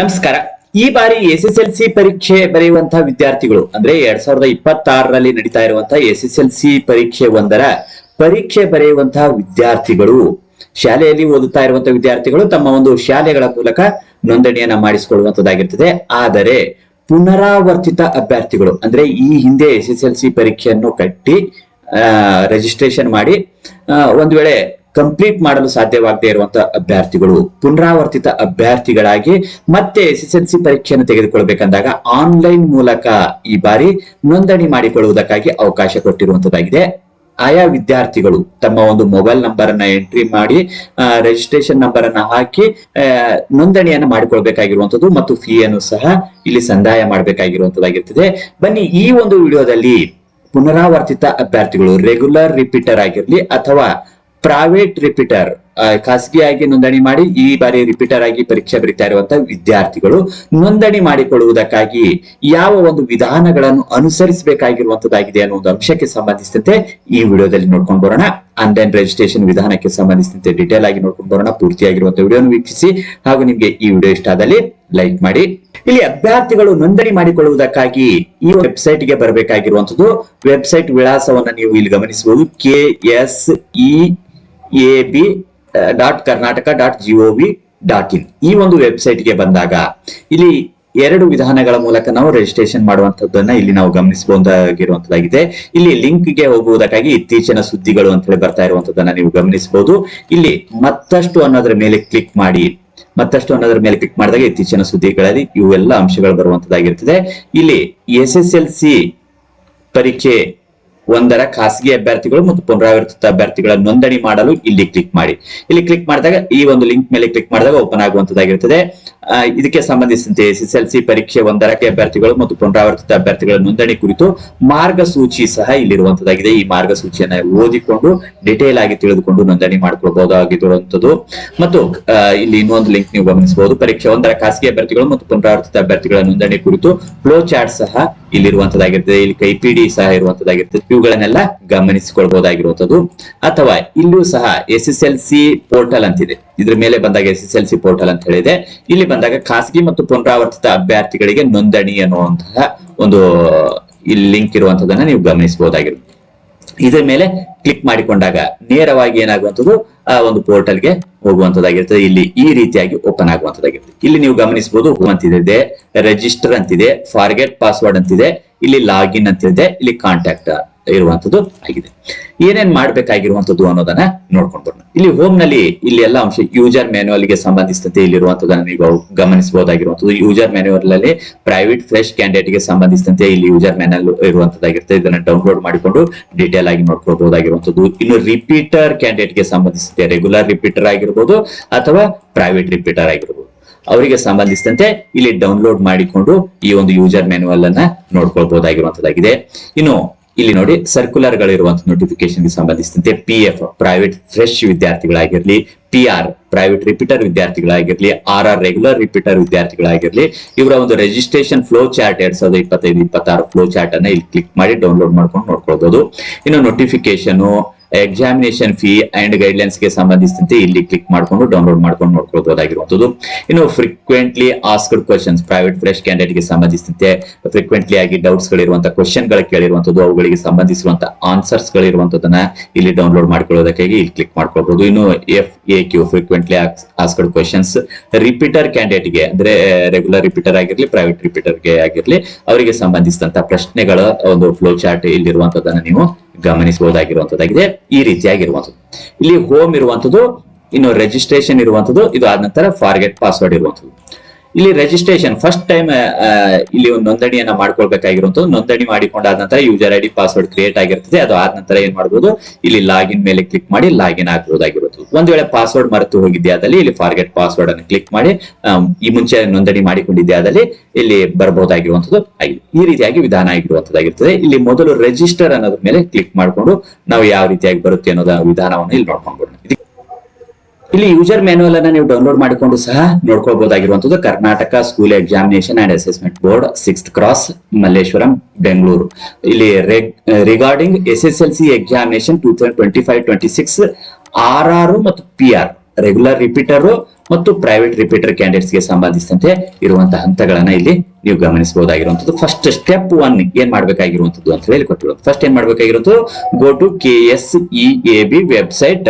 ನಮಸ್ಕಾರ. ಈ ಬಾರಿ ಎಸ್ ಎಸ್ ಎಲ್ ಸಿ ಪರೀಕ್ಷೆ ಬರೆಯುವಂತಹ ವಿದ್ಯಾರ್ಥಿಗಳು, ಅಂದ್ರೆ ಎರಡ್ ಸಾವಿರದ ಇಪ್ಪತ್ತಾರರಲ್ಲಿ ನಡೀತಾ ಇರುವಂತಹ ಎಸ್ ಎಸ್ ಎಲ್ ಸಿ ಪರೀಕ್ಷೆ ಒಂದರ ಪರೀಕ್ಷೆ ಬರೆಯುವಂತಹ ವಿದ್ಯಾರ್ಥಿಗಳು, ಶಾಲೆಯಲ್ಲಿ ಓದುತ್ತಾ ಇರುವಂತಹ ವಿದ್ಯಾರ್ಥಿಗಳು ತಮ್ಮ ಒಂದು ಶಾಲೆಗಳ ಮೂಲಕ ನೋಂದಣಿಯನ್ನ ಮಾಡಿಸಿಕೊಳ್ಳುವಂತದ್ದಾಗಿರ್ತದೆ ಆದರೆ ಪುನರಾವರ್ತಿತ ಅಭ್ಯರ್ಥಿಗಳು, ಅಂದ್ರೆ ಈ ಹಿಂದೆ ಎಸ್ ಎಸ್ ಎಲ್ ಸಿ ಪರೀಕ್ಷೆಯನ್ನು ಕಟ್ಟಿ ರಿಜಿಸ್ಟ್ರೇಷನ್ ಮಾಡಿ ಒಂದು ವೇಳೆ ಕಂಪ್ಲೀಟ್ ಮಾಡಲು ಸಾಧ್ಯವಾಗದೇ ಇರುವಂತಹ ಅಭ್ಯರ್ಥಿಗಳು, ಪುನರಾವರ್ತಿತ ಅಭ್ಯರ್ಥಿಗಳಾಗಿ ಮತ್ತೆ ಎಸ್ ಎಸ್ ಎಲ್ ಸಿ ಪರೀಕ್ಷೆಯನ್ನು ತೆಗೆದುಕೊಳ್ಬೇಕಂದಾಗ ಆನ್ಲೈನ್ ಮೂಲಕ ಈ ಬಾರಿ ನೋಂದಣಿ ಮಾಡಿಕೊಳ್ಳುವುದಕ್ಕಾಗಿ ಅವಕಾಶ ಕೊಟ್ಟಿರುವಂತದ್ದಾಗಿದೆ. ಆಯಾ ವಿದ್ಯಾರ್ಥಿಗಳು ತಮ್ಮ ಒಂದು ಮೊಬೈಲ್ ನಂಬರ್ ಅನ್ನ ಎಂಟ್ರಿ ಮಾಡಿ ರಿಜಿಸ್ಟ್ರೇಷನ್ ನಂಬರ್ ಅನ್ನ ಹಾಕಿ ನೋಂದಣಿಯನ್ನು ಮಾಡಿಕೊಳ್ಬೇಕಾಗಿರುವಂತದ್ದು ಮತ್ತು ಫೀಯನ್ನು ಸಹ ಇಲ್ಲಿ ಸಂದಾಯ ಮಾಡಬೇಕಾಗಿರುವಂತದ್ದಾಗಿರ್ತದೆ. ಬನ್ನಿ ಈ ಒಂದು ವಿಡಿಯೋದಲ್ಲಿ ಪುನರಾವರ್ತಿತ ಅಭ್ಯರ್ಥಿಗಳು ರೆಗ್ಯುಲರ್ ರಿಪೀಟರ್ ಆಗಿರ್ಲಿ ಅಥವಾ ಪ್ರೈವೇಟ್ ರಿಪೀಟರ್ ಖಾಸಗಿಯಾಗಿ ನೋಂದಣಿ ಮಾಡಿ ಈ ಬಾರಿ ರಿಪೀಟರ್ ಆಗಿ ಪರೀಕ್ಷೆ ಬರೀತಾ ಇರುವಂತಹ ವಿದ್ಯಾರ್ಥಿಗಳು ನೋಂದಣಿ ಮಾಡಿಕೊಳ್ಳುವುದಕ್ಕಾಗಿ ಯಾವ ಒಂದು ವಿಧಾನಗಳನ್ನು ಅನುಸರಿಸಬೇಕಾಗಿರುವಂತದ್ದಾಗಿದೆ ಅನ್ನೋ ಒಂದು ಅಂಶಕ್ಕೆ ಸಂಬಂಧಿಸಿದಂತೆ ಈ ವಿಡಿಯೋದಲ್ಲಿ ನೋಡ್ಕೊಂಡು ಬರೋಣ. ಆನ್ಲೈನ್ ರಿಜಿಸ್ಟ್ರೇಷನ್ ವಿಧಾನಕ್ಕೆ ಸಂಬಂಧಿಸಿದಂತೆ ಡೀಟೇಲ್ ಆಗಿ ನೋಡ್ಕೊಂಡು ಬರೋಣ. ಪೂರ್ತಿಯಾಗಿರುವಂತಹ ವಿಡಿಯೋನ ವೀಕ್ಷಿಸಿ. ಹಾಗೂ ನಿಮ್ಗೆ ಈ ವಿಡಿಯೋ ಇಷ್ಟ ಆದಲ್ಲಿ ಲೈಕ್ ಮಾಡಿ. ಇಲ್ಲಿ ಅಭ್ಯರ್ಥಿಗಳು ನೋಂದಣಿ ಮಾಡಿಕೊಳ್ಳುವುದಕ್ಕಾಗಿ ಈ ವೆಬ್ಸೈಟ್ಗೆ ಬರಬೇಕಾಗಿರುವಂತದ್ದು. ವೆಬ್ಸೈಟ್ ವಿಳಾಸವನ್ನ ನೀವು ಇಲ್ಲಿ ಗಮನಿಸಬಹುದು. K S E A dot Karnataka dot gov dot in ಈ ಒಂದು ವೆಬ್ಸೈಟ್ಗೆ ಬಂದಾಗ ಇಲ್ಲಿ ಎರಡು ವಿಧಾನಗಳ ಮೂಲಕ ನಾವು ರಿಜಿಸ್ಟ್ರೇಷನ್ ಮಾಡುವಂತದ್ದನ್ನ ಇಲ್ಲಿ ನಾವು ಗಮನಿಸಬಹುದಾಗಿರುವಂತದ್ದಾಗಿದೆ ಇಲ್ಲಿ ಲಿಂಕ್ಗೆ ಹೋಗುವುದಕ್ಕಾಗಿ ಇತ್ತೀಚಿನ ಸುದ್ದಿಗಳು ಅಂತ ಹೇಳಿ ಬರ್ತಾ ಇರುವಂತದ್ದನ್ನ ನೀವು ಗಮನಿಸಬಹುದು. ಇಲ್ಲಿ ಮತ್ತಷ್ಟು ಅನ್ನೋದ್ರ ಮೇಲೆ ಕ್ಲಿಕ್ ಮಾಡಿ, ಮತ್ತಷ್ಟು ಅನ್ನೋದ್ರ ಮೇಲೆ ಕ್ಲಿಕ್ ಮಾಡಿದಾಗ ಇತ್ತೀಚಿನ ಸುದ್ದಿಗಳಲ್ಲಿ ಇವೆಲ್ಲ ಅಂಶಗಳು ಬರುವಂತದ್ದಾಗಿರ್ತದೆ ಇಲ್ಲಿ ಎಸ್ ಎಸ್ ಎಲ್ ಸಿ ಪರೀಕ್ಷೆ ಒಂದರ ಖಾಸಗಿ ಅಭ್ಯರ್ಥಿಗಳು ಮತ್ತು ಪುನರಾವರ್ತಿತ ಅಭ್ಯರ್ಥಿಗಳ ನೋಂದಣಿ ಮಾಡಲು ಇಲ್ಲಿ ಕ್ಲಿಕ್ ಮಾಡಿ. ಇಲ್ಲಿ ಕ್ಲಿಕ್ ಮಾಡಿದಾಗ ಈ ಒಂದು ಲಿಂಕ್ ಮೇಲೆ ಕ್ಲಿಕ್ ಮಾಡಿದಾಗ ಓಪನ್ ಆಗುವಂತದ್ದಾಗಿರ್ತದೆ ಆ, ಇದಕ್ಕೆ ಸಂಬಂಧಿಸಿದಂತೆ ಎಸ್ ಪರೀಕ್ಷೆ ಒಂದರಕ್ಕೆ ಅಭ್ಯರ್ಥಿಗಳು ಮತ್ತು ಪುನರಾವರ್ತಿತ ಅಭ್ಯರ್ಥಿಗಳ ನೋಂದಣಿ ಕುರಿತು ಮಾರ್ಗಸೂಚಿ ಸಹ ಇಲ್ಲಿರುವಂತದ್ದಾಗಿದೆ. ಈ ಮಾರ್ಗಸೂಚಿಯನ್ನ ಓದಿಕೊಂಡು ಡಿಟೇಲ್ ಆಗಿ ತಿಳಿದುಕೊಂಡು ನೋಂದಣಿ ಮಾಡಿಕೊಳ್ಬಹುದಾಗಿರುವಂತದ್ದು. ಮತ್ತು ಇಲ್ಲಿ ಇನ್ನೊಂದು ಲಿಂಕ್ ನೀವು ಗಮನಿಸಬಹುದು. ಪರೀಕ್ಷೆ ಒಂದರ ಖಾಸಗಿ ಅಭ್ಯರ್ಥಿಗಳು ಮತ್ತು ಪುನರಾವರ್ತಿತ ಅಭ್ಯರ್ಥಿಗಳ ನೋಂದಣಿ ಕುರಿತು ಫ್ಲೋ ಚಾರ್ಟ್ ಸಹ ಇಲ್ಲಿರುವಂತದ್ದಾಗಿರ್ತದೆ, ಇಲ್ಲಿ ಕೈಪಿಡಿ ಸಹ ಇರುವಂತದ್ದಾಗಿರ್ತದೆ. ಇವುಗಳನ್ನೆಲ್ಲ ಗಮನಿಸಿಕೊಳ್ಬಹುದಾಗಿರುವಂತದ್ದು. ಅಥವಾ ಇಲ್ಲೂ ಸಹ S S L C portal ಅಂತಿದೆ. ಇದ್ರ ಮೇಲೆ ಬಂದಾಗ S S L C portal ಅಂತ ಹೇಳಿದೆ. ಇಲ್ಲಿ ಬಂದಾಗ ಖಾಸಗಿ ಮತ್ತು ಪುನರಾವರ್ತಿತ ಅಭ್ಯರ್ಥಿಗಳಿಗೆ ನೋಂದಣಿ ಅನ್ನುವಂತಹ ಒಂದು ಇಲ್ಲಿ ಲಿಂಕ್ ಇರುವಂತದನ್ನ ನೀವು ಗಮನಿಸಬಹುದಾಗಿರುತ್ತೆ. ಇದರ ಮೇಲೆ ಕ್ಲಿಕ್ ಮಾಡಿಕೊಂಡಾಗ ನೇರವಾಗಿ ಏನಾಗುವಂಥದ್ದು, ಆ ಒಂದು ಪೋರ್ಟಲ್ಗೆ ಹೋಗುವಂತದ್ದಾಗಿರ್ತದೆ ಇಲ್ಲಿ ಈ ರೀತಿಯಾಗಿ ಓಪನ್ ಆಗುವಂತದ್ದಾಗಿರ್ತದೆ ಇಲ್ಲಿ ನೀವು ಗಮನಿಸಬಹುದು ಅಂತಿದೆ ರಿಜಿಸ್ಟರ್ ಅಂತಿದೆ ಫಾರ್ಗೆಟ್ ಪಾಸ್ವರ್ಡ್ ಅಂತಿದೆ, ಇಲ್ಲಿ ಲಾಗಿನ್ ಅಂತಿದೆ, ಇಲ್ಲಿ ಕಾಂಟ್ಯಾಕ್ಟ್ ಇರುವಂತದ್ದು ಆಗಿದೆ. ಏನೇನ್ ಮಾಡ್ಬೇಕಾಗಿರುವಂತದ್ದು ಅನ್ನೋದನ್ನ ನೋಡ್ಕೊಂಡ್ ಬರೋಣ. ಇಲ್ಲಿ ಹೋಮ್ನಲ್ಲಿ ಇಲ್ಲಿ ಎಲ್ಲ ಅಂಶ ಯೂಸರ್ ಮ್ಯಾನ್ಯುವಲ್ಗೆ ಸಂಬಂಧಿಸಿದಂತೆ ಇಲ್ಲಿರುವಂತದನ್ನ ನೀವು ಗಮನಿಸಬಹುದಾಗಿರುವಂತದ್ದು. ಯೂಸರ್ ಮ್ಯಾನ್ಯುವಲ್ ಅಲ್ಲಿ ಪ್ರೈವೇಟ್ ಫ್ರೆಶ್ ಕ್ಯಾಂಡಿಡೇಟ್ಗೆ ಸಂಬಂಧಿಸಿದಂತೆ ಇಲ್ಲಿ ಯೂಸರ್ ಮ್ಯಾನ್ಯಲ್ ಇರುವಂತದ್ದಾಗಿರುತ್ತೆ. ಇದನ್ನ ಡೌನ್ಲೋಡ್ ಮಾಡಿಕೊಂಡು ಡೀಟೇಲ್ ಆಗಿ ನೋಡ್ಕೊಳ್ಬಹುದಾಗಿರುವಂತದ್ದು. ಇನ್ನು ರಿಪೀಟರ್ ಕ್ಯಾಂಡಿಡೇಟ್ಗೆ ಸಂಬಂಧಿಸಿದಂತೆ ರೆಗ್ಯುಲರ್ ರಿಪೀಟರ್ ಆಗಿರ್ಬೋದು ಅಥವಾ ಪ್ರೈವೇಟ್ ರಿಪೀಟರ್ ಆಗಿರ್ಬೋದು. ಅವರಿಗೆ ಸಂಬಂಧಿಸಿದಂತೆ ಇಲ್ಲಿ ಡೌನ್ಲೋಡ್ ಮಾಡಿಕೊಂಡು ಈ ಒಂದು ಯೂಸರ್ ಮ್ಯಾನ್ಯುವಲ್ ಅನ್ನ ನೋಡ್ಕೊಳ್ಬಹುದಾಗಿರುವಂತದ್ದಾಗಿದೆ. ಇನ್ನು ಇಲ್ಲಿ ನೋಡಿ ಸರ್ಕ್ಯುಲರ್ ಗಳಿರುವಂತಹ ನೋಟಿಫಿಕೇಶನ್ಗೆ ಸಂಬಂಧಿಸಿದಂತೆ ಪಿ ಎಫ್ ಪ್ರೈವೇಟ್ ಫ್ರೆಶ್ ವಿದ್ಯಾರ್ಥಿಗಳಾಗಿರ್ಲಿ ಪಿ ಆರ್ ಪ್ರೈವೇಟ್ ರಿಪೀಟರ್ ವಿದ್ಯಾರ್ಥಿಗಳಾಗಿರ್ಲಿ ಆರ್ ಆರ್ ರೆಗ್ಯುಲರ್ ರಿಪೀಟರ್ ವಿದ್ಯಾರ್ಥಿಗಳಾಗಿರ್ಲಿ, ಇವರ ಒಂದು ರಿಜಿಸ್ಟ್ರೇಷನ್ ಫ್ಲೋ ಚಾರ್ಟ್ ಎರಡ್ ಸಾವಿರದ ಇಪ್ಪತ್ತೈದು, ಇಪ್ಪತ್ತಾರು ಫ್ಲೋ ಚಾರ್ಟ್ ಅನ್ನ ಇಲ್ಲಿ ಕ್ಲಿಕ್ ಮಾಡಿ ಡೌನ್ಲೋಡ್ ಮಾಡ್ಕೊಂಡು ನೋಡ್ಕೊಳ್ಬಹುದು ಇನ್ನು ನೋಟಿಫಿಕೇಶನ್ ಎಕ್ಸಾಮಿನೇಷನ್ ಫೀ ಅಂಡ್ ಗೈಡ್ಲೈನ್ಸ್ಗೆ ಸಂಬಂಧಿಸಿದಂತೆ ಇಲ್ಲಿ ಕ್ಲಿಕ್ ಮಾಡ್ಕೊಂಡು ಡೌನ್ಲೋಡ್ ಮಾಡ್ಕೊಂಡು ನೋಡ್ಕೊಳ್ಬಹುದಾಗಿರುವಂತದ್ದು ಇನ್ನು frequently asked questions private fresh ಕ್ಯಾಂಡಿಡೇಟ್ಗೆ ಸಂಬಂಧಿಸಿದಂತೆ ಫ್ರೀಕ್ವೆಂಟ್ಲಿ ಆಗಿ ಡೌಟ್ಸ್ ಗಳಿರುವಂತ ಕ್ವಶನ್ಗಳು ಕೇಳಿರುವಂತದ್ದು ಅವುಗಳಿಗೆ ಸಂಬಂಧಿಸಿರುವಂತಹ ಆನ್ಸರ್ಸ್ ಗಳಿರುವಂತದನ್ನ ಇಲ್ಲಿ ಡೌನ್ಲೋಡ್ ಮಾಡ್ಕೊಳ್ಳೋದಕ್ಕಾಗಿ ಇಲ್ಲಿ ಕ್ಲಿಕ್ ಮಾಡ್ಕೊಳ್ಬಹುದು ಇನ್ನು F A Q frequently asked questions repeater ಕ್ಯಾಂಡಿಡೇಟ್ಗೆ, ಅಂದ್ರೆ ರೆಗ್ಯುಲರ್ ರಿಪೀಟರ್ ಆಗಿರ್ಲಿ ಪ್ರೈವೇಟ್ ರಿಪೀಟರ್ಗೆ ಆಗಿರ್ಲಿ, ಅವರಿಗೆ ಸಂಬಂಧಿಸಿದಂತ ಪ್ರಶ್ನೆಗಳ ಒಂದು ಫ್ಲೋ ಚಾರ್ಟ್ ಇಲ್ಲಿರುವಂತದನ್ನ ನೀವು ಗಮನಿಸಬಹುದಾಗಿರುವಂತದ್ದಾಗಿದೆ. ಈ ರೀತಿಯಾಗಿರುವಂತದ್ದು. ಇಲ್ಲಿ ಹೋಮ್ ಇರುವಂತದ್ದು, ಇನ್ನು ರಿಜಿಸ್ಟ್ರೇಷನ್ ಇರುವಂತದ್ದು, ಇದು ಆದ ನಂತರ ಫಾರ್ಗೆಟ್ ಪಾಸ್ವರ್ಡ್ ಇರುವಂತದ್ದು. ಇಲ್ಲಿ ರಿಜಿಸ್ಟ್ರೇಷನ್ ಫಸ್ಟ್ ಟೈಮ್ ಇಲ್ಲಿ ಒಂದು ನೋಂದಣಿಯನ್ನ ಮಾಡ್ಕೊಳ್ಬೇಕಾಗಿರುವಂತ ನೋಂದಣಿ ಮಾಡಿಕೊಂಡಾದ ನಂತರ user I D password create ಆಗಿರ್ತದೆ. ಅದು ಆದ ನಂತರ ಏನ್ ಮಾಡಬಹುದು ಇಲ್ಲಿ ಲಾಗಿನ್ ಮೇಲೆ ಕ್ಲಿಕ್ ಮಾಡಿ ಲಾಗಿನ್ ಆಗಬಹುದಾಗಿರುತ್ತೆ ಒಂದ್ ವೇಳೆ ಪಾಸ್ವರ್ಡ್ ಮರೆತು ಹೋಗಿದ್ದೆ ಇಲ್ಲಿ ಫಾರ್ಗೆಟ್ ಪಾಸ್ವರ್ಡ್ ಅನ್ನು ಕ್ಲಿಕ್ ಮಾಡಿ ಈ ಮುಂಚೆ ನೋಂದಣಿ ಮಾಡಿಕೊಂಡಿದ್ದೆ ಆದಲ್ಲಿ ಇಲ್ಲಿ ಬರಬಹುದಾಗಿರುವಂತದ್ದು ಆಗಿದೆ. ಈ ರೀತಿಯಾಗಿ ವಿಧಾನ ಆಗಿರುವಂತದ್ದಾಗಿರ್ತದೆ ಇಲ್ಲಿ ಮೊದಲು ರಿಜಿಸ್ಟರ್ ಅನ್ನೋದ್ರ ಮೇಲೆ ಕ್ಲಿಕ್ ಮಾಡಿಕೊಂಡು ನಾವು ಯಾವ ರೀತಿಯಾಗಿ ಬರುತ್ತೆ ಅನ್ನೋದ ವಿಧಾನವನ್ನು ಇಲ್ಲಿ ನೋಡ್ಕೊಂಡು ಬರೋಣ ಇದಕ್ಕೆ ಇಲ್ಲಿ ಯೂಸರ್ ಮ್ಯಾನುವಲ್ ಅನ್ನ ನೀವು ಡೌನ್ಲೋಡ್ ಮಾಡಿಕೊಂಡು ಸಹ ನೋಡ್ಕೋಬಹುದಾಗಿರುವಂತದ್ದು Karnataka school examination and assessment board sixth cross Malleshwaram, Bengaluru. ಇಲ್ಲಿ regarding S S L C examination two thousand twenty five twenty six R R ಮತ್ತು ಪಿ ಆರ್ ರೆಗ್ಯುಲರ್ ರಿಪೀಟರ್ ಮತ್ತು private repeater ಕ್ಯಾಂಡಿಡೇಟ್ಸ್ಗೆ ಸಂಬಂಧಿಸಿದಂತೆ ಇರುವಂತಹ ಹಂತಗಳನ್ನ ಇಲ್ಲಿ ನೀವು ಗಮನಿಸಬಹುದಾಗಿರುವಂತದ್ದು ಫಸ್ಟ್ ಸ್ಟೆಪ್ ಒನ್ ಏನ್ ಮಾಡ್ಬೇಕಾಗಿರುವಂತದ್ದು ಅಂತ ಹೇಳಿ ಕೊಟ್ಟಿರೋದು ಫಸ್ಟ್ ಏನ್ ಮಾಡ್ಬೇಕಾಗಿರೋದು go to K S E A B website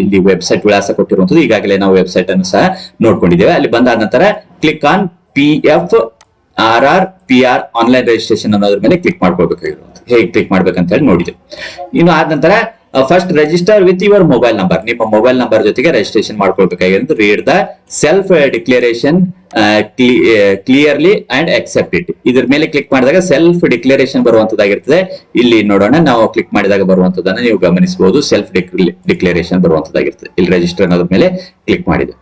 ಇಲ್ಲಿ ವೆಬ್ಸೈಟ್ ವಿಳಾಸ ಕೊಟ್ಟಿರುವಂತದ್ದು ಈಗಾಗಲೇ ನಾವು ವೆಬ್ಸೈಟ್ ಅನ್ನು ಸಹ ನೋಡ್ಕೊಂಡಿದ್ದೇವೆ. ಅಲ್ಲಿ ಬಂದಾದ ನಂತರ click on P F R R P R online registration ಅನ್ನೋದ್ರ ಮೇಲೆ ಕ್ಲಿಕ್ ಮಾಡ್ಕೊಳ್ಬೇಕಾಗಿರುವಂತ ಹೇಗೆ ಕ್ಲಿಕ್ ಮಾಡ್ಬೇಕಂತ ಹೇಳಿ ನೋಡಿದೆ. ಇನ್ನು ಆದ ನಂತರ first register with your mobile number ನಿಮ್ಮ ಮೊಬೈಲ್ ನಂಬರ್ ಜೊತೆಗೆ registration ಮಾಡ್ಕೊಳ್ಬೇಕಾಗಿರೋದು. Read the self declaration clearly and accept it ಇದ್ರ ಮೇಲೆ ಕ್ಲಿಕ್ ಮಾಡಿದಾಗ ಸೆಲ್ಫ್ ಡಿಕ್ಲರೇಷನ್ ಬರುವಂತದ್ದಾಗಿರ್ತದೆ. ಇಲ್ಲಿ ನೋಡೋಣ, ನಾವು ಕ್ಲಿಕ್ ಮಾಡಿದಾಗ ಬರುವಂತದನ್ನ ನೀವು ಗಮನಿಸಬಹುದು. ಸೆಲ್ಫ್ ಡಿಕ್ಲರೇಷನ್ ಬರುವಂತದ್ದಾಗಿರ್ತದೆ. ಇಲ್ಲಿ ರಿಜಿಸ್ಟರ್ ಅನ್ನೋದ್ರ ಮೇಲೆ ಕ್ಲಿಕ್ ಮಾಡಿದೆ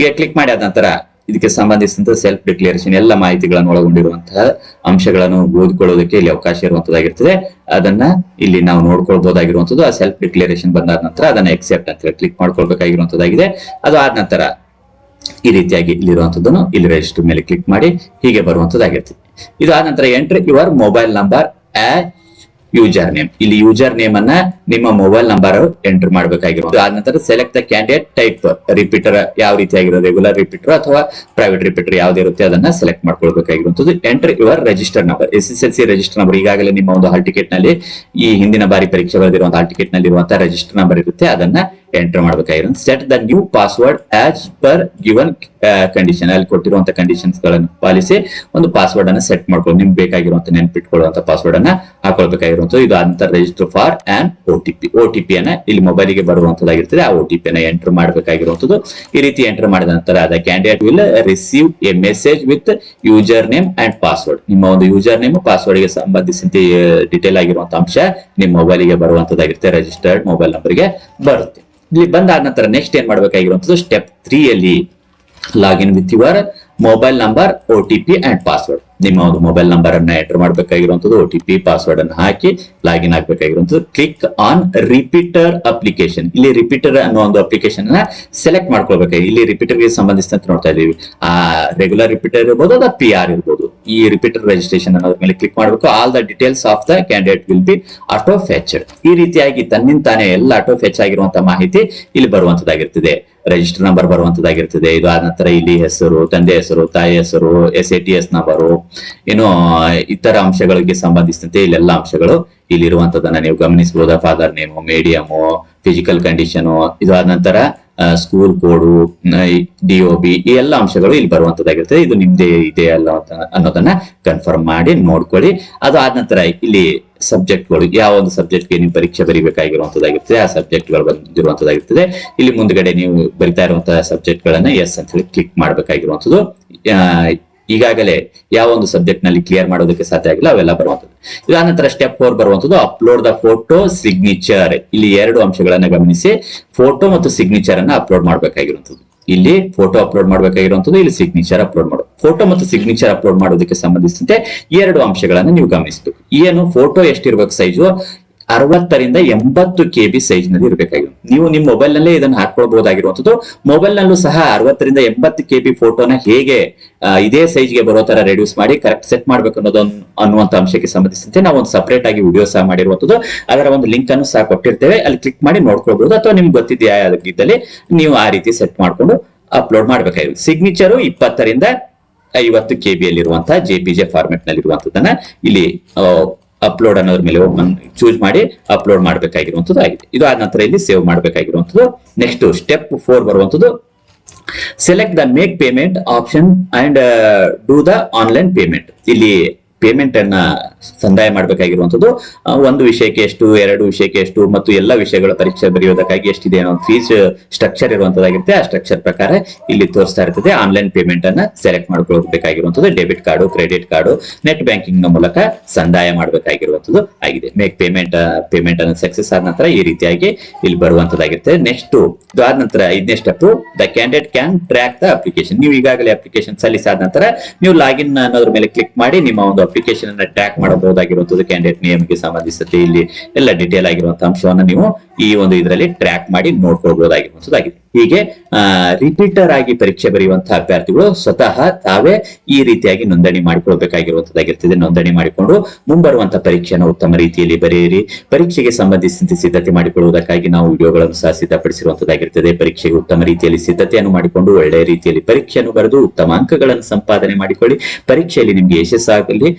ಈಗ ಕ್ಲಿಕ್ ಮಾಡಿ ಆದ ನಂತರ ಇದಕ್ಕೆ ಸಂಬಂಧಿಸಿದಂತೆ ಸೆಲ್ಫ್ ಡಿಕ್ಲೇರೇಷನ್ ಎಲ್ಲ ಮಾಹಿತಿಗಳನ್ನು ಒಳಗೊಂಡಿರುವಂತಹ ಅಂಶಗಳನ್ನು ಓದಿಕೊಳ್ಳೋದಕ್ಕೆ ಇಲ್ಲಿ ಅವಕಾಶ ಇರುವಂತದ್ದಾಗಿರ್ತದೆ. ಅದನ್ನ ಇಲ್ಲಿ ನಾವು ನೋಡ್ಕೊಳ್ಬಹುದಾಗಿರುವಂತದ್ದು ಆ ಸೆಲ್ಫ್ ಡಿಕ್ಲೇರೇಷನ್ ಬಂದಾದ ನಂತರ ಅದನ್ನ ಎಕ್ಸೆಪ್ಟ್ ಅಂತ ಕ್ಲಿಕ್ ಮಾಡ್ಕೊಳ್ಬೇಕಾಗಿರುವಂತದ್ದಾಗಿದೆ. ಅದು ಆದ ನಂತರ ಈ ರೀತಿಯಾಗಿ ಇಲ್ಲಿರುವಂತದ್ದನ್ನು ಇಲ್ಲಿ ರಿಜಿಸ್ಟರ್ ಮೇಲೆ ಕ್ಲಿಕ್ ಮಾಡಿ ಹೀಗೆ ಬರುವಂತದ್ದಾಗಿರ್ತದೆ. ಇದು ಆದ ನಂತರ entry your mobile number user name ಇಲ್ಲಿ ಯೂಸರ್ ನೇಮ್ ಅನ್ನ ನಿಮ್ಮ ಮೊಬೈಲ್ ನಂಬರ್ ಎಂಟರ್ ಮಾಡಬೇಕಾಗಿರುತ್ತೆ ಆದ ನಂತರ select the candidate type repeater ಯಾವ ರೀತಿಯಾಗಿರೋ ರೆಗ್ಯುಲರ್ ರಿಪೀಟರ್ ಅಥವಾ ಪ್ರೈವೇಟ್ ರಿಪೀಟರ್ ಯಾವ್ದು ಇರುತ್ತೆ? ಅದನ್ನ select ಮಾಡ್ಕೊಳ್ಬೇಕಾಗಿರುವಂತದ್ದು enter your register number S S L C register number ಈಗಾಗಲೇ ನಿಮ್ಮ ಒಂದು ಹಾಲ್ ಟಿಕೆಟ್ನಲ್ಲಿ ಈ ಹಿಂದಿನ ಬಾರಿ ಪರೀಕ್ಷೆ ಬರೆದಿರುವಂತಹ ಹಾಲ್ ಟಿಕೆಟ್ ನಲ್ಲಿರುವಂತಹ ರಿಜಿಸ್ಟರ್ ನಂಬರ್ ಇರುತ್ತೆ. ಅದನ್ನ ಎಂಟರ್ ಮಾಡಬೇಕಾಗಿರೋದು set the new password as per given condition ಅಲ್ಲಿ ಕೊಟ್ಟಿರುವಂತಹ ಕಂಡೀಷನ್ಸ್ಗಳನ್ನು ಪಾಲಿಸಿ ಒಂದು ಪಾಸ್ವರ್ಡ್ ಅನ್ನ ಸೆಟ್ ಮಾಡ್ಕೊಂಡು ನಿಮ್ಗೆ ಬೇಕಾಗಿರುವಂತ ನೆನ್ಪಿಟ್ಕೊಳ್ಳುವಂತ ಪಾಸ್ವರ್ಡ್ ಅನ್ನ ಹಾಕೊಳ್ಬೇಕಾಗಿರುವಂತ ಇದು ಅಂತ register for on O T P O T P ಅನ್ನ ಇಲ್ಲಿ ಮೊಬೈಲ್ಗೆ ಬರುವಂತದ್ದಾಗಿರ್ತದೆ. ಆ ಒ ಟಿ ಅನ್ನ ಎಂಟರ್ ಮಾಡಬೇಕಾಗಿರುವಂತದ್ದು ಈ ರೀತಿ ಎಂಟರ್ ಮಾಡಿದ ನಂತರ ಅದ candidate will receive a message with user name and password ನಿಮ್ಮ ಒಂದು ಯೂಸರ್ ನೇಮ್ ಪಾಸ್ವರ್ಡ್ಗೆ ಸಂಬಂಧಿಸಿದಂತೆ ಡಿಟೇಲ್ ಆಗಿರುವಂತಹ ಅಂಶ ನಿಮ್ಮ ಮೊಬೈಲ್ಗೆ ಬರುವಂತದ್ದಾಗಿರುತ್ತೆ. ರಿಜಿಸ್ಟರ್ಡ್ ಮೊಬೈಲ್ ನಂಬರ್ಗೆ ಬರುತ್ತೆ. ಇಲ್ಲಿ ಬಂದಾದ ನಂತರ ನೆಕ್ಸ್ಟ್ ಏನ್ ಮಾಡ್ಬೇಕಾಗಿರುವಂತದ್ದು ಸ್ಟೆಪ್ ತ್ರೀ ಅಲ್ಲಿ login with your mobile number O T P and password ನಿಮ್ಮ ಒಂದು ಮೊಬೈಲ್ ನಂಬರ್ ಅನ್ನ ಎಂಟರ್ ಮಾಡಬೇಕಾಗಿರುವಂತದ್ದು ಒ ಟಿ ಪಿ ಪಾಸ್ವರ್ಡ್ ಅನ್ನು ಹಾಕಿ ಲಾಗಿನ್ ಆಗ್ಬೇಕಾಗಿರುವಂತದ್ದು ಕ್ಲಿಕ್ ಆನ್ ರಿಪೀಟರ್ ಅಪ್ಲಿಕೇಶನ್ ಇಲ್ಲಿ ರಿಪೀಟರ್ ಅನ್ನೋ ಒಂದು ಅಪ್ಲಿಕೇಶನ್ ಅನ್ನ ಸೆಲೆಕ್ಟ್ ಮಾಡ್ಕೊಳ್ಬೇಕಾಗಿ ಇಲ್ಲಿ ರಿಪೀಟರ್ಗೆ ಸಂಬಂಧಿಸಿದಂತೆ ನೋಡ್ತಾ ಇದೀವಿ ಆ ರೆಗ್ಯುಲರ್ ರಿಪೀಟರ್ ಇರ್ಬೋದು ಅಥವಾ ಪಿ ಆರ್ ಇರ್ಬೋದು. ಈ ರಿಪೀಟರ್ ರಿಜಿಸ್ಟ್ರೇಷನ್ ಅನ್ನೋದ್ರ ಮೇಲೆ ಕ್ಲಿಕ್ ಮಾಡಬೇಕು. All the details of the candidate will be auto fetched ಈ ರೀತಿಯಾಗಿ ತನ್ನಿಂತಾನೆ ಎಲ್ಲ ಆಟೋ ಫೆಚ್ ಆಗಿರುವಂತಹ ಮಾಹಿತಿ ಇಲ್ಲಿ ಬರುವಂತದ್ದಾಗಿರ್ತದೆ. Register number ಬರುವಂತದ್ದಾಗಿರ್ತದೆ. ಇದು ಆದ ನಂತರ ಇಲ್ಲಿ ಹೆಸರು, ತಂದೆ ಹೆಸರು, ತಾಯಿ ಹೆಸರು S A T S number ಏನು, ಇತರ ಅಂಶಗಳಿಗೆ ಸಂಬಂಧಿಸಿದಂತೆ ಇಲ್ಲೆಲ್ಲ ಅಂಶಗಳು ಇಲ್ಲಿ ಇರುವಂತದನ್ನ ನೀವು ಗಮನಿಸಬಹುದು? Father name medium physical condition ಇದು ಆದ ನಂತರ school code D O B ಈ ಎಲ್ಲ ಅಂಶಗಳು ಇಲ್ಲಿ ಬರುವಂತದ್ದಾಗಿರ್ತದೆ. ಇದು ನಿಮ್ದೇ ಇದೆ ಅಲ್ಲ ಅಂತ ಅನ್ನೋದನ್ನ ಕನ್ಫರ್ಮ್ ಮಾಡಿ ನೋಡ್ಕೊಳ್ಳಿ. ಅದು ಆದ ನಂತರ ಇಲ್ಲಿ ಸಬ್ಜೆಕ್ಟ್ಗಳು ಯಾವ ಒಂದು ಸಬ್ಜೆಕ್ಟ್ಗೆ ನೀವು ಪರೀಕ್ಷೆ ಬರೀಬೇಕಾಗಿರುವಂತದ್ದಾಗಿರ್ತದೆ, ಆ ಸಬ್ಜೆಕ್ಟ್ಗಳು ಬಂದಿರುವಂತದ್ದಾಗಿರ್ತದೆ. ಇಲ್ಲಿ ಮುಂದ್ಗಡೆ ನೀವು ಬರಿತಾ ಇರುವಂತಹ ಸಬ್ಜೆಕ್ಟ್ ಗಳನ್ನ ಎಸ್ ಅಂತ ಹೇಳಿ ಕ್ಲಿಕ್ ಮಾಡ್ಬೇಕಾಗಿರುವಂತದ್ದು. ಈಗಾಗಲೇ ಯಾವ ಒಂದು ಸಬ್ಜೆಕ್ಟ್ನಲ್ಲಿ ಕ್ಲಿಯರ್ ಮಾಡೋದಕ್ಕೆ ಸಾಧ್ಯ ಆಗಿಲ್ಲ, ಅವೆಲ್ಲ ಬರುವಂತದ್ದು ಇದಾದ ನಂತರ ಸ್ಟೆಪ್ ಫೋರ್ ಬರುವಂತದ್ದು ಅಪ್ಲೋಡ್ ದ ಫೋಟೋ ಸಿಗ್ನೇಚರ್ ಇಲ್ಲಿ ಎರಡು ಅಂಶಗಳನ್ನ ಗಮನಿಸಿ ಫೋಟೋ ಮತ್ತು ಸಿಗ್ನೇಚರ್ ಅನ್ನ ಅಪ್ಲೋಡ್ ಮಾಡಬೇಕಾಗಿರುವಂತದ್ದು ಇಲ್ಲಿ ಫೋಟೋ ಅಪ್ಲೋಡ್ ಮಾಡಬೇಕಾಗಿರುವಂತದ್ದು ಇಲ್ಲಿ ಸಿಗ್ನೇಚರ್ ಅಪ್ಲೋಡ್ ಮಾಡೋದು ಫೋಟೋ ಮತ್ತು ಸಿಗ್ನೇಚರ್ ಅಪ್ಲೋಡ್ ಮಾಡೋದಕ್ಕೆ ಸಂಬಂಧಿಸಿದಂತೆ ಎರಡು ಅಂಶಗಳನ್ನ ನೀವು ಗಮನಿಸಬೇಕು. ಏನು ಫೋಟೋ ಎಷ್ಟಿರ್ಬೇಕು ಸೈಜು ಅರವತ್ತರಿಂದ ಎಂಬತ್ತು ಕೆ ಬಿ ಸೈಜ್ನಲ್ಲಿ ಇರಬೇಕಾಗಿದೆ ನೀವು ನಿಮ್ಮ ಮೊಬೈಲ್ ನಲ್ಲೇ ಇದನ್ನು ಹಾಕೊಳ್ಬಹುದಾಗಿರುವಂತದ್ದು ಮೊಬೈಲ್ ನಲ್ಲೂ ಸಹ ಅರವತ್ತರಿಂದ ಎಂಬತ್ತು ಕೆ ಬಿ ಫೋಟೋನ ಹೇಗೆ ಇದೇ ಸೈಜ್ಗೆ ಬರೋ ತರ ರೆಡ್ಯೂಸ್ ಮಾಡಿ ಕರೆಕ್ಟ್ ಸೆಟ್ ಮಾಡ್ಬೇಕು ಅನ್ನೋದು ಅನ್ನುವಂತ ಅಂಶಕ್ಕೆ ಸಂಬಂಧಿಸಿದಂತೆ ನಾವು ಒಂದು ಸಪರೇಟ್ ಆಗಿ ವಿಡಿಯೋ ಸಹ ಮಾಡಿರುವಂತದ್ದು. ಅದರ ಒಂದು ಲಿಂಕ್ ಅನ್ನು ಸಹ ಕೊಟ್ಟಿರ್ತೇವೆ. ಅಲ್ಲಿ ಕ್ಲಿಕ್ ಮಾಡಿ ನೋಡ್ಕೊಳ್ಬಹುದು. ಅಥವಾ ನಿಮ್ಗೆ ಗೊತ್ತಿದೆಯಾ ಇದ್ದಲ್ಲಿ ನೀವು ಆ ರೀತಿ ಸೆಟ್ ಮಾಡ್ಕೊಂಡು ಅಪ್ಲೋಡ್ ಮಾಡ್ಬೇಕಾಗಿರುತ್ತೆ ಸಿಗ್ನೇಚರು ಇಪ್ಪತ್ತರಿಂದ ಐವತ್ತು ಕೆ ಬಿ ಅಲ್ಲಿರುವಂತಹ ಜೆ ಪಿ ಜೆ ಫಾರ್ಮೆಟ್ನಲ್ಲಿ ಇರುವಂತದನ್ನ ಇಲ್ಲಿ ಅಪ್ಲೋಡ್ ಅನ್ನೋದ್ರ ಮೇಲೆ ಚೂಸ್ ಮಾಡಿ ಅಪ್ಲೋಡ್ ಮಾಡಬೇಕಾಗಿರುವಂತದ್ದು ಆಗಿದೆ. ಇದು ಆದ ನಂತರ ಇಲ್ಲಿ ಸೇವ್ ಮಾಡಬೇಕಾಗಿರುವಂತದ್ದು ನೆಕ್ಸ್ಟ್ ಸ್ಟೆಪ್ ಫೋರ್ ಬರುವಂತದ್ದು select the make payment option and do the online payment ಇಲ್ಲಿ ಪೇಮೆಂಟ್ ಅನ್ನ ಸಂದಾಯ ಮಾಡಬೇಕಾಗಿರುವಂತದ್ದು ಒಂದು ವಿಷಯಕ್ಕೆ ಎಷ್ಟು, ಎರಡು ವಿಷಯಕ್ಕೆ ಎಷ್ಟು, ಮತ್ತು ಎಲ್ಲ ವಿಷಯಗಳ ಪರೀಕ್ಷೆ ಬರೆಯೋದಕ್ಕಾಗಿ ಎಷ್ಟಿದೆ ಅನ್ನೋ ಫೀಸ್ ಸ್ಟ್ರಕ್ಚರ್ ಇರುವಂತದಾಗಿರುತ್ತೆ ಆ ಸ್ಟ್ರಕ್ಚರ್ ಪ್ರಕಾರ ಇಲ್ಲಿ ತೋರಿಸ್ತಾ ಇರ್ತದೆ ಆನ್ಲೈನ್ ಪೇಮೆಂಟ್ ಅನ್ನ select ಮಾಡ್ಕೊಳ್ಬೇಕಾಗಿರುವಂತದ್ದು debit card credit card net ಬ್ಯಾಂಕಿಂಗ್ನ ಮೂಲಕ ಸಂದಾಯ ಮಾಡಬೇಕಾಗಿರುವಂತದ್ದು ಆಗಿದೆ. ಮೇಕ್ ಪೇಮೆಂಟ್ ಪೇಮೆಂಟ್ ಅನ್ನು ಸಕ್ಸಸ್ ಆದ ನಂತರ ಈ ರೀತಿಯಾಗಿ ಇಲ್ಲಿ ಬರುವಂತದ್ದಾಗಿರುತ್ತೆ ನೆಕ್ಸ್ಟ್ ಆದ ನಂತರ ಐದನೇ step the candidate can track the application ನೀವು ಈಗಾಗಲೇ ಅಪ್ಲಿಕೇಶನ್ ಸಲ್ಲಿಸಾದ ನಂತರ, ನೀವು ಲಾಗಿನ್ ಅನ್ನೋದ್ರ ಮೇಲೆ ಕ್ಲಿಕ್ ಮಾಡಿ ನಿಮ್ಮ ಒಂದು ಅಪ್ಲಿಕೇಶನ್ ಅನ್ನ ಟ್ಯಾಕ್ ಮಾಡಬಹುದಾಗಿರುವಂತದ್ದು ಕ್ಯಾಂಡಿಡೇಟ್ ನೇಮ್ಗೆ ಸಂಬಂಧಿಸಿದಂತೆ ಇಲ್ಲಿ ಎಲ್ಲ ಡಿಟೇಲ್ ಆಗಿರುವಂತಹ ಅಂಶವನ್ನ ನೀವು ಈ ಒಂದು ಇದರಲ್ಲಿ ಟ್ರ್ಯಾಕ್ ಮಾಡಿ ನೋಡ್ಕೊಳ್ಬಹುದಾಗಿರುವಂತದ್ದಾಗಿದೆ ಹೀಗೆ ರಿಪೀಟರ್ ಆಗಿ ಪರೀಕ್ಷೆ ಬರೆಯುವಂತಹ ಅಭ್ಯರ್ಥಿಗಳು ಸ್ವತಃ ತಾವೇ ಈ ರೀತಿಯಾಗಿ ನೋಂದಣಿ ಮಾಡಿಕೊಳ್ಬೇಕಾಗಿರುವಂತದ್ದಾಗಿರ್ತದೆ ನೋಂದಣಿ ಮಾಡಿಕೊಂಡು ಮುಂಬರುವಂತಹ ಪರೀಕ್ಷೆಯನ್ನು ಉತ್ತಮ ರೀತಿಯಲ್ಲಿ ಬರೆಯಿರಿ. ಪರೀಕ್ಷೆಗೆ ಸಂಬಂಧಿಸಿದಂತೆ ಸಿದ್ಧತೆ ಮಾಡಿಕೊಳ್ಳುವುದಕ್ಕಾಗಿ ನಾವು ವಿಡಿಯೋಗಳನ್ನು ಸಹ ಸಿದ್ಧಪಡಿಸಿರುವಂತದ್ದಾಗಿರ್ತದೆ ಪರೀಕ್ಷೆಗೆ ಉತ್ತಮ ರೀತಿಯಲ್ಲಿ ಸಿದ್ಧತೆಯನ್ನು ಮಾಡಿಕೊಂಡು ಒಳ್ಳೆಯ ರೀತಿಯಲ್ಲಿ ಪರೀಕ್ಷೆಯನ್ನು ಬರೆದು ಉತ್ತಮ ಅಂಕಗಳನ್ನು ಸಂಪಾದನೆ ಮಾಡಿಕೊಳ್ಳಿ. ಪರೀಕ್ಷೆಯಲ್ಲಿ ನಿಮ್ಗೆ ಯಶಸ್ಸಾಗಲಿ.